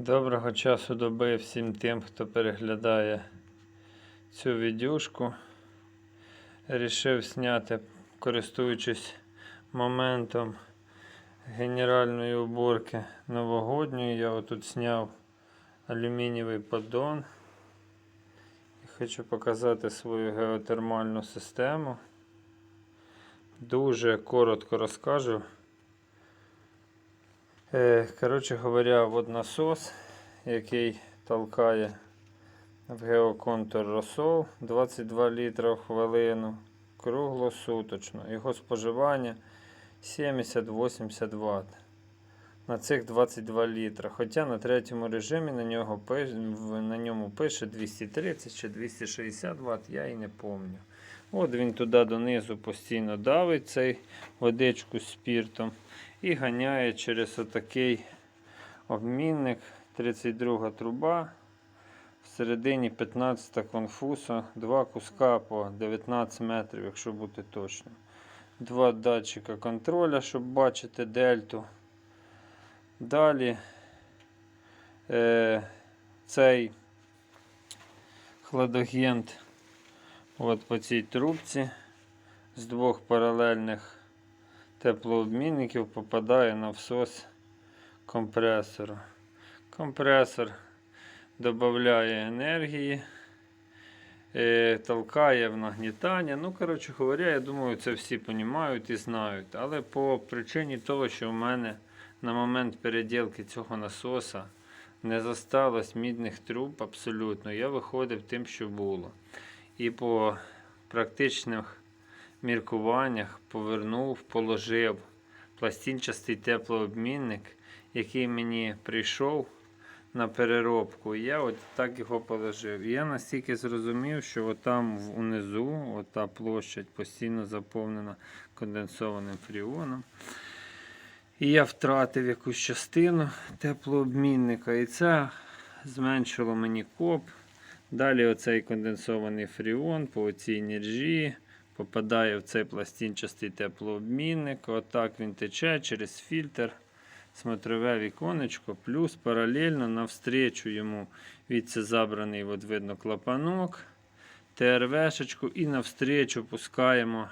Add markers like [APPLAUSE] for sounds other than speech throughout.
Доброго часу доби всім тим, хто переглядає цю відюшку. Рішив зняти, користуючись моментом генеральної уборки новогодньої. Я отут зняв алюмінієвий поддон. І хочу показати свою геотермальну систему. Дуже коротко розкажу. Е, Коротше говоря, от насос, який толкає в геоконтур розсол 22 літра в хвилину круглосуточно. Його споживання 70-80 Вт. На цих 22 літра. Хоча на третьому режимі на, нього, на ньому пише 230 чи 260 Вт, я і не пам'ятаю. От він туди донизу постійно давить цей водичку з спіртом і ганяє через отакий обмінник 32 труба. Всередині 15 конфуса, два куска по 19 метрів, якщо бути точно. Два датчика контроля, щоб бачити дельту. Далі е, цей хладагент от по цій трубці з двох паралельних теплообмінників попадає на всос компресора. Компресор додає енергії, е, толкає в нагнітання. Ну, коротше говоря, я думаю, це всі розуміють і знають. Але по причині того, що в мене на момент переділки цього насоса не зосталось мідних труб абсолютно, я виходив тим, що було. І по практичних міркуваннях повернув, положив пластинчастий теплообмінник, який мені прийшов на переробку. І я от так його положив. Я настільки зрозумів, що отам в- унизу, ота площадь постійно заповнена конденсованим фріоном. І я втратив якусь частину теплообмінника. І це зменшило мені коп. Далі оцей конденсований фріон по цій нержі попадає в цей пластинчастий теплообмінник. Отак він тече через фільтр, смотрове віконечко, плюс паралельно навстрічу йому від забраний от видно клапанок, ТРВшечку і навстрічу пускаємо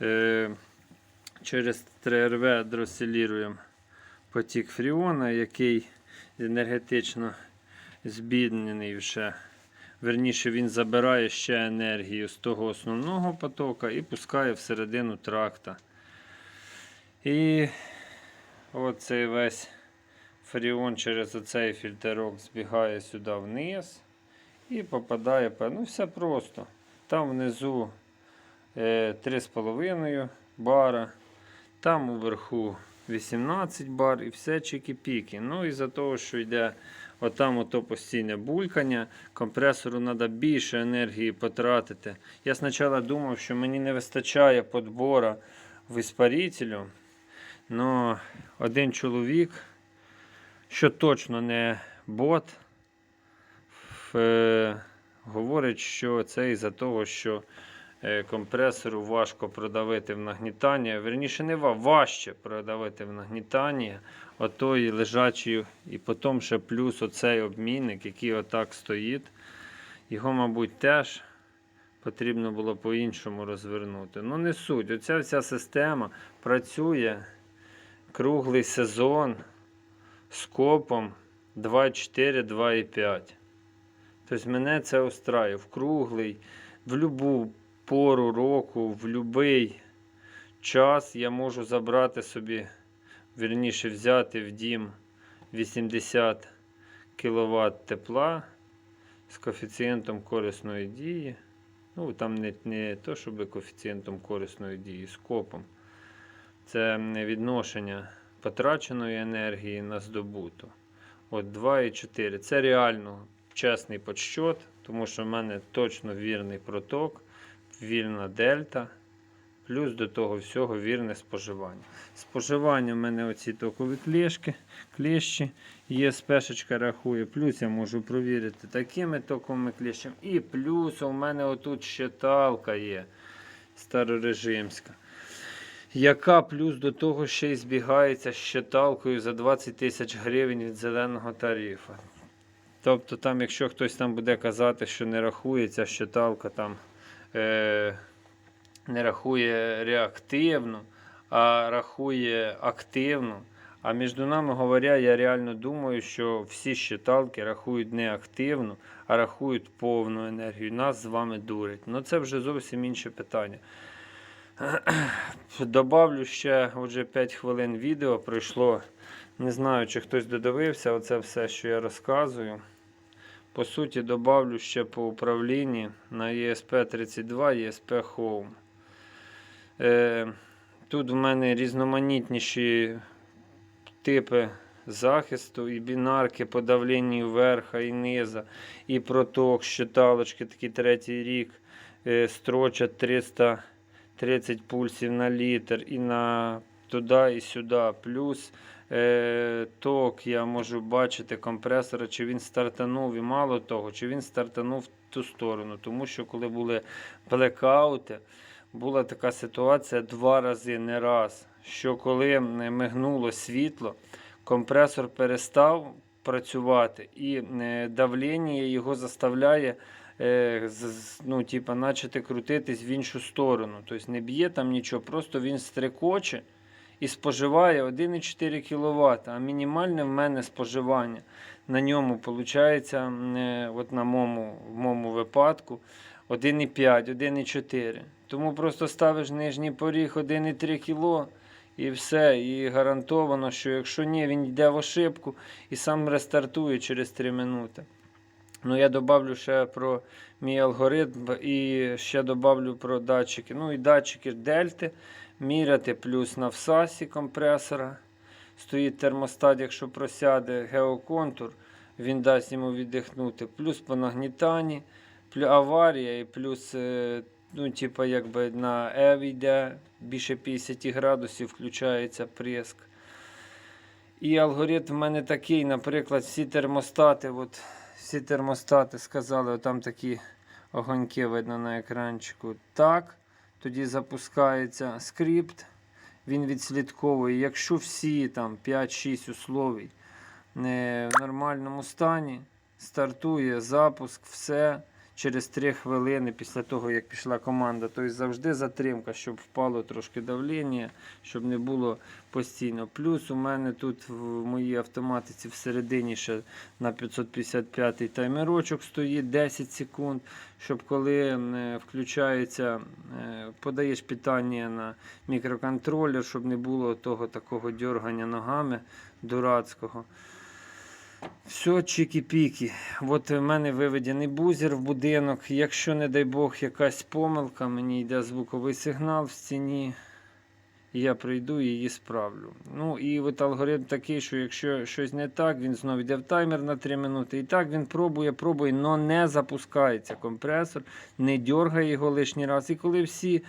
е, через 3РВ дроселіруємо потік фріона, який енергетично збіднений вже. Верніше він забирає ще енергію з того основного потока і пускає всередину тракта. І оцей весь фаріон через оцей фільтрок збігає сюди вниз і попадає. Ну, все просто. Там внизу е, 3,5 бара, там уверху 18 бар і все чики-піки. Ну, із-за того, що йде отам ото постійне булькання, компресору треба більше енергії потратити. Я спочатку думав, що мені не вистачає подбора в іспарителю. Но один чоловік, що точно не бот, е, говорить, що це із-за того, що компресору важко продавити в нагнітання. Верніше не важче продавити в нагнітання отої лежачої, і потім ще плюс оцей обмінник, який отак стоїть. Його, мабуть, теж потрібно було по-іншому розвернути. Ну, не суть. Оця вся система працює круглий сезон з копом 2,4, 2,5. Тобто мене це устраює в круглий, в будь-яку пору року, в будь-який час я можу забрати собі, вірніше взяти в дім 80 кВт тепла з коефіцієнтом корисної дії. Ну, там не, не то, щоб коефіцієнтом корисної дії, з копом. Це відношення потраченої енергії на здобуту. От 2,4. Це реально чесний подсчет, тому що в мене точно вірний проток, вільна дельта, плюс до того всього вірне споживання. Споживання в мене оці токові клешки, клещі, ЄСПшечка рахує, плюс я можу провірити такими токовими клещами. І плюс у мене отут щиталка є старорежимська. яка плюс до того ще й збігається з щиталкою за 20 тисяч гривень від зеленого тарифу. Тобто, там, якщо хтось там буде казати, що не рахується щиталка там е, не рахує реактивну, а рахує активну. А між нами говоря, я реально думаю, що всі щиталки рахують не активну, а рахують повну енергію. Нас з вами дурять. Ну це вже зовсім інше питання. [CLEARS THROAT] Добавлю ще отже 5 хвилин відео пройшло. Не знаю, чи хтось додивився оце все, що я розказую. По суті, добавлю ще по управлінні на ESP32, ESP Home. Е, тут в мене різноманітніші типи захисту, і бінарки по давленню верха і низа, і проток, щиталочки, такий третій рік, е, строчать 330 пульсів на літр і на туди і сюди. Плюс ток я можу бачити компресора, чи він стартанув, і мало того, чи він стартанув в ту сторону. Тому що коли були блекаути, була така ситуація два рази, не раз. Що коли е, мигнуло світло, компресор перестав працювати, і е, давлення його заставляє е, ну, типа, начати крутитись в іншу сторону. Тобто не б'є там нічого, просто він стрекоче і споживає 1,4 кВт, а мінімальне в мене споживання на ньому виходить, от на моєму, в моєму випадку 1,5, 1,4. Тому просто ставиш нижній поріг 1,3 кг і все. І гарантовано, що якщо ні, він йде в ошибку і сам рестартує через 3 минути. Ну, я добавлю ще про мій алгоритм і ще добавлю про датчики. Ну і датчики дельти. Міряти плюс на всасі компресора. Стоїть термостат, якщо просяде геоконтур, він дасть йому віддихнути. Плюс по нагнітанні, плюс аварія і плюс е, ну, типа, якби на EV йде більше 50 градусів, включається приск. І алгоритм в мене такий, наприклад, всі термостати, от, всі термостати сказали, там такі огоньки видно на екранчику. Так, тоді запускається скрипт, він відслідковує, якщо всі там 5-6 условій не в нормальному стані, стартує запуск, все через 3 хвилини після того, як пішла команда. Тобто завжди затримка, щоб впало трошки давлення, щоб не було постійно. Плюс у мене тут в моїй автоматиці всередині ще на 555-й таймерочок стоїть 10 секунд, щоб коли е, включається, е, подаєш питання на мікроконтролер, щоб не було того такого дергання ногами дурацького. Все, чікі-піки. От в мене виведений бузер в будинок. Якщо, не дай Бог, якась помилка, мені йде звуковий сигнал в стіні, я прийду і її справлю. Ну і от алгоритм такий, що якщо щось не так, він знову йде в таймер на 3 минути. І так він пробує, пробує, але не запускається компресор, не дергає його лишній раз. І коли всі,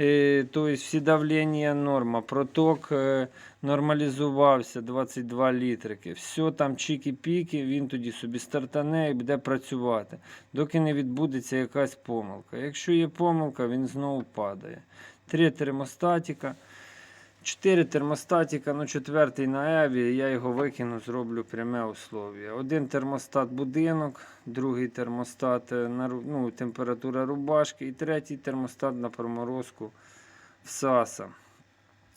е, тобто всі давлення норма, проток е, нормалізувався 22 літрики. Все там чіки-піки, він тоді собі стартане і буде працювати, доки не відбудеться якась помилка. Якщо є помилка, він знову падає. Три термостатика. Чотири термостатика, ну четвертий на Еві, я його викину, зроблю пряме услов'я. Один термостат будинок, другий термостат е, на ну, температура рубашки і третій термостат на проморозку всаса.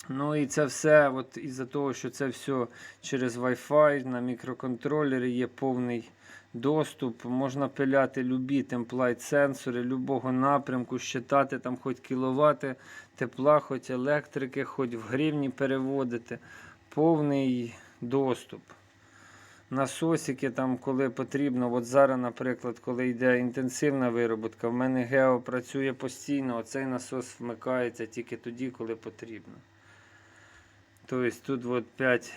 Ну і це все, от із-за того, що це все через Wi-Fi на мікроконтролері є повний доступ. Можна пиляти любі темплайт сенсори любого напрямку, щитати там хоч кіловати тепла, хоч електрики, хоч в гривні переводити. Повний доступ. Насосики там, коли потрібно. От зараз, наприклад, коли йде інтенсивна вироботка, в мене гео працює постійно, оцей насос вмикається тільки тоді, коли потрібно. Тобто тут от 5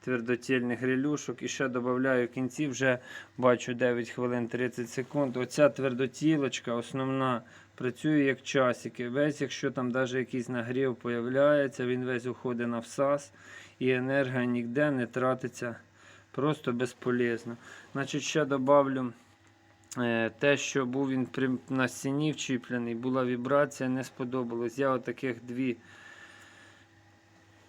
твердотільних грилюшок і ще додаю в кінці, вже бачу 9 хвилин 30 секунд. Оця твердотілочка основна працює як часики. Весь, якщо там навіть якийсь нагрів появляється, він весь уходить на всас і енергія ніде не тратиться просто безполезно. Значить, ще додавлю е, те, що був він на стіні вчіплений, була вібрація, не сподобалось. Я отаких дві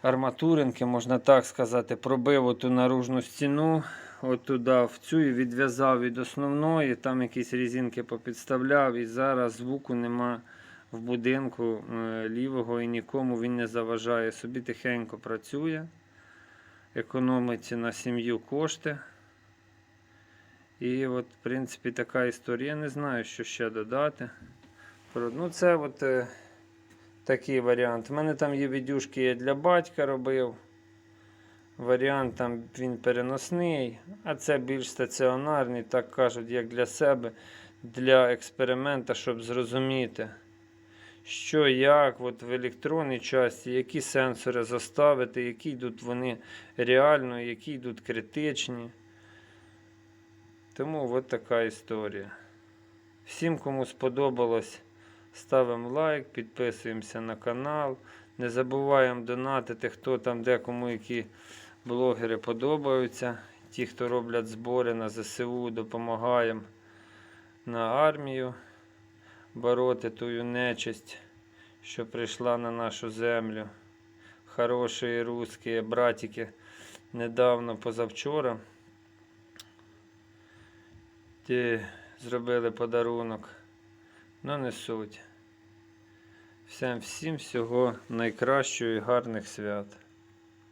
арматуринки, можна так сказати, пробив оту наружну стіну, от в цю і відв'язав від основної, там якісь різинки попідставляв, і зараз звуку нема в будинку е, лівого і нікому він не заважає. Собі тихенько працює, економить на сім'ю кошти. І от, в принципі, така історія. Я не знаю, що ще додати. Ну, це от е, такий варіант. У мене там є відюшки, я для батька робив. Варіант там він переносний, а це більш стаціонарний, так кажуть, як для себе, для експеримента, щоб зрозуміти, що, як от в електронній часті, які сенсори заставити, які йдуть вони реально, які йдуть критичні. Тому от така історія. Всім, кому сподобалось, ставимо лайк, підписуємося на канал. Не забуваємо донатити, хто там, де кому які блогери подобаються. Ті, хто роблять збори на ЗСУ, допомагаємо на армію бороти тую нечисть, що прийшла на нашу землю. Хороші русські братики недавно позавчора. Ті зробили подарунок. Ну не суть. Всім всім всього найкращого і гарних свят.